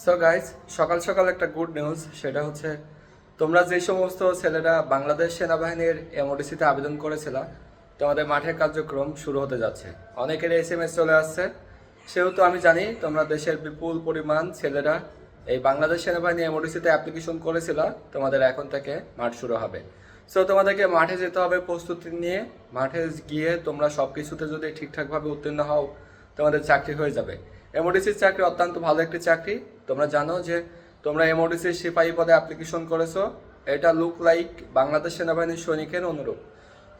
So guys সকাল সকাল একটা গুড নিউজ সেটা হচ্ছে তোমরা যে সমস্ত ছেলেরা বাংলাদেশ সেনাবাহিনীর এমওডিসিতে আবেদন করেছিল, তোমাদের মাঠের কার্যক্রম শুরু হতে যাচ্ছে। অনেকের এস এম এস চলে আসছে। সেহেতু আমি জানি তোমরা দেশের বিপুল পরিমাণ ছেলেরা এই বাংলাদেশ সেনাবাহিনী এমওডিসিতে অ্যাপ্লিকেশন করেছিল, তোমাদের এখন থেকে মাঠ শুরু হবে। সো তোমাদেরকে মাঠে যেতে হবে প্রস্তুতি নিয়ে। মাঠে গিয়ে তোমরা সব কিছুতে যদি ঠিকঠাকভাবে উত্তীর্ণ হও, তোমাদের চাকরি হয়ে যাবে। এমওডিসির চাকরি অত্যন্ত ভালো একটি চাকরি। তোমরা জানো যে তোমরা এমওডিসির সিপাহী পদে অ্যাপ্লিকেশন করেছ। এটা লুক লাইক বাংলাদেশ সেনাবাহিনীর সৈনিকের অনুরূপ।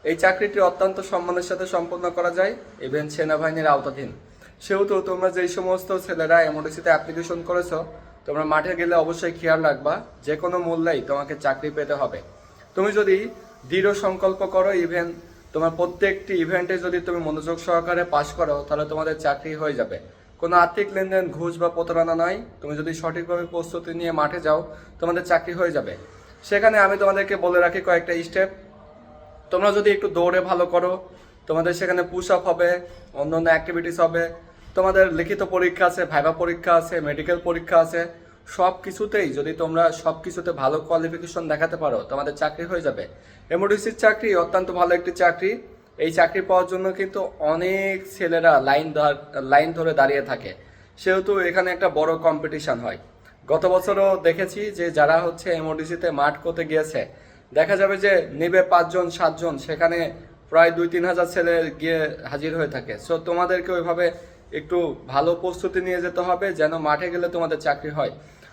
এই চাকরিটি অত্যন্ত সম্মানের সাথে সম্পন্ন করা যায় ইভেন সেনাবাহিনীর আওতাধীন। সেহেতু তোমরা যেই সমস্ত ছেলেরা এমওডিসিতে অ্যাপ্লিকেশন করেছ, তোমরা মাঠে গেলে অবশ্যই খেয়াল রাখবা, যে কোনো মূল্যেই তোমাকে চাকরি পেতে হবে। তুমি যদি দৃঢ় সংকল্প করো ইভেন তোমার প্রত্যেকটি ইভেন্টে যদি তুমি মনোযোগ সহকারে পাশ করো, তাহলে তোমাদের চাকরি হয়ে যাবে। কোনো আর্থিক লেনদেন, ঘুষ বা প্রতারণা নয়। তুমি যদি সঠিকভাবে প্রস্তুতি নিয়ে মাঠে যাও, তোমাদের চাকরি হয়ে যাবে। সেখানে আমি তোমাদেরকে বলে রাখি কয়েকটা স্টেপ তোমরা যদি একটু দৌড়ে ভালো করো, তোমাদের সেখানে পুশ আপ হবে অন্য অন্য অ্যাক্টিভিটিস হবে। তোমাদের লিখিত পরীক্ষা আছে ভাইবা পরীক্ষা আছে মেডিকেল পরীক্ষা আছে। সব কিছুতেই যদি তোমরা সব কিছুতে ভালো কোয়ালিফিকেশন দেখাতে পারো, তোমাদের চাকরি হয়ে যাবে। এমওডিসির চাকরি অত্যন্ত ভালো একটি চাকরি। এই চাকরি পাওয়ার জন্য কিন্তু অনেক ছেলেরা লাইন লাইন ধরে দাঁড়িয়ে থাকে। সেহেতু এখানে একটা বড় কম্পিটিশন হয়। গত বছরও দেখেছি যে যারা হচ্ছে এমওডিসিতে মাঠ করতে গিয়েছে, দেখা যাবে যে নেবে পাঁচজন, সাতজন, সেখানে প্রায় দুই, তিন হাজার ছেলে গিয়ে হাজির হয়ে থাকে। সো তোমাদেরকে ওইভাবে একটু ভালো প্রস্তুতি নিয়ে যেতে হবে, যেন মাঠে গেলে তোমাদের চাকরি হয়।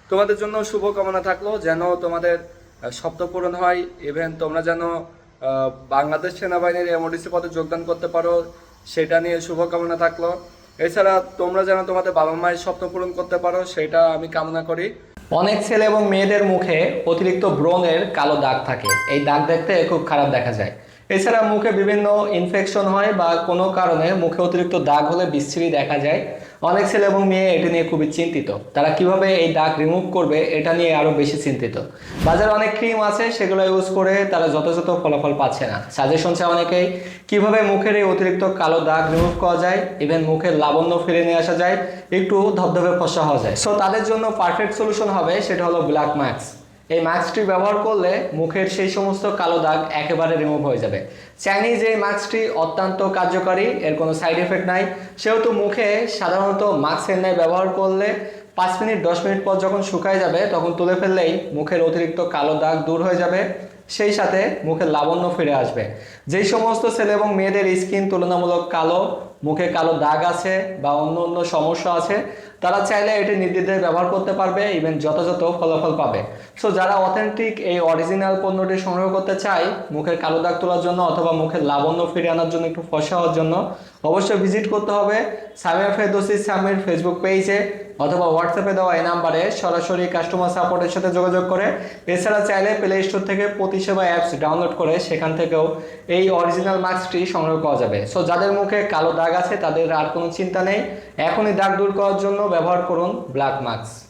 তোমাদের জন্য শুভকামনা থাকল, যেন তোমাদের স্বপ্ন পূরণ হয় ইভেন তোমরা যেন বাংলাদেশ সেনাবাহিনীর এমডিসি পদে যোগদান করতে পারো, সেটা নিয়ে শুভকামনা থাকল। এছাড়া তোমরা যেন তোমাদের বাবা মায়ের স্বপ্ন পূরণ করতে পারো, সেটা আমি কামনা করি। অনেক ছেলে এবং মেয়েদের মুখে অতিরিক্ত ব্রণের কালো দাগ থাকে। এই দাগ দেখতে খুব খারাপ দেখা যায়। এছাড়া মুখে বিভিন্ন ইনফেকশন হয় বা কোনো কারণে মুখে অতিরিক্ত দাগ হলে বিচ্ছিরি দেখা যায়। অনেক ছেলে এবং মেয়ে এটা নিয়ে খুবই চিন্তিত। তারা কীভাবে এই দাগ রিমুভ করবে এটা নিয়ে আরও বেশি চিন্তিত। বাজারে অনেক ক্রিম আছে, সেগুলো ইউজ করে তারা যথাযথ ফলাফল পাচ্ছে না। সাজেশন চায় অনেকেই কীভাবে মুখের এই অতিরিক্ত কালো দাগ রিমুভ করা যায় ইভেন মুখের লাবণ্য ফিরে নিয়ে আসা যায়, একটু ধবধবে ফসা হওয়া যায়। সো তাদের জন্য পারফেক্ট সলিউশন হবে, সেটা হলো ব্ল্যাক ম্যাক্স এই মাস্কটি ব্যবহার করলে মুখের সেই সমস্ত কালো দাগ একেবারে রিমুভ হয়ে যাবে। চাইনিজ এই মাস্কটি অত্যন্ত কার্যকারী, এর কোনো সাইড এফেক্ট নাই। সেহেতু মুখে সাধারণত মাস্কের ন্যায় ব্যবহার করলে পাঁচ মিনিট, দশ মিনিট পর যখন শুকায় যাবে, তখন তুলে ফেললেই মুখের অতিরিক্ত কালো দাগ দূর হয়ে যাবে। সেই সাথে মুখের লাবণ্য ফিরে আসবে। যেই সমস্ত ছেলে এবং মেয়েদের স্কিন তুলনামূলক কালো মুখে কালো দাগ আছে বা অন্য অন্য সমস্যা আছে, তারা চাইলে এটি নির্দ্বিধায় ব্যবহার করতে পারবে ইভেন যথাযথ ফলাফল পাবে। সো যারা অথেন্টিক এই অরিজিনাল পণ্যটি সংগ্রহ করতে চায়, মুখের কালো দাগ তোলার জন্য অথবা মুখের লাবণ্য ফিরে আনার জন্য, একটু ফসা হওয়ার জন্য, অবশ্যই ভিজিট করতে হবে সামিয়া ফেরদোসি সামির ফেসবুক পেজে অথবা হোয়াটসঅ্যাপে দেওয়া এই নাম্বারে সরাসরি কাস্টমার সাপোর্টের সাথে যোগাযোগ করে। এছাড়া চাইলে প্লে স্টোর থেকে প্রতিসেবা অ্যাপস ডাউনলোড করে সেখান থেকেও এই অরিজিনাল মাস্কটি সংগ্রহ করা যাবে। সো যাদের মুখে কালো দাগ আছে, তাদের আর কোনো চিন্তা নেই। এখনই দাগ দূর করার জন্য ব্যবহার করুন ব্ল্যাক মাস্ক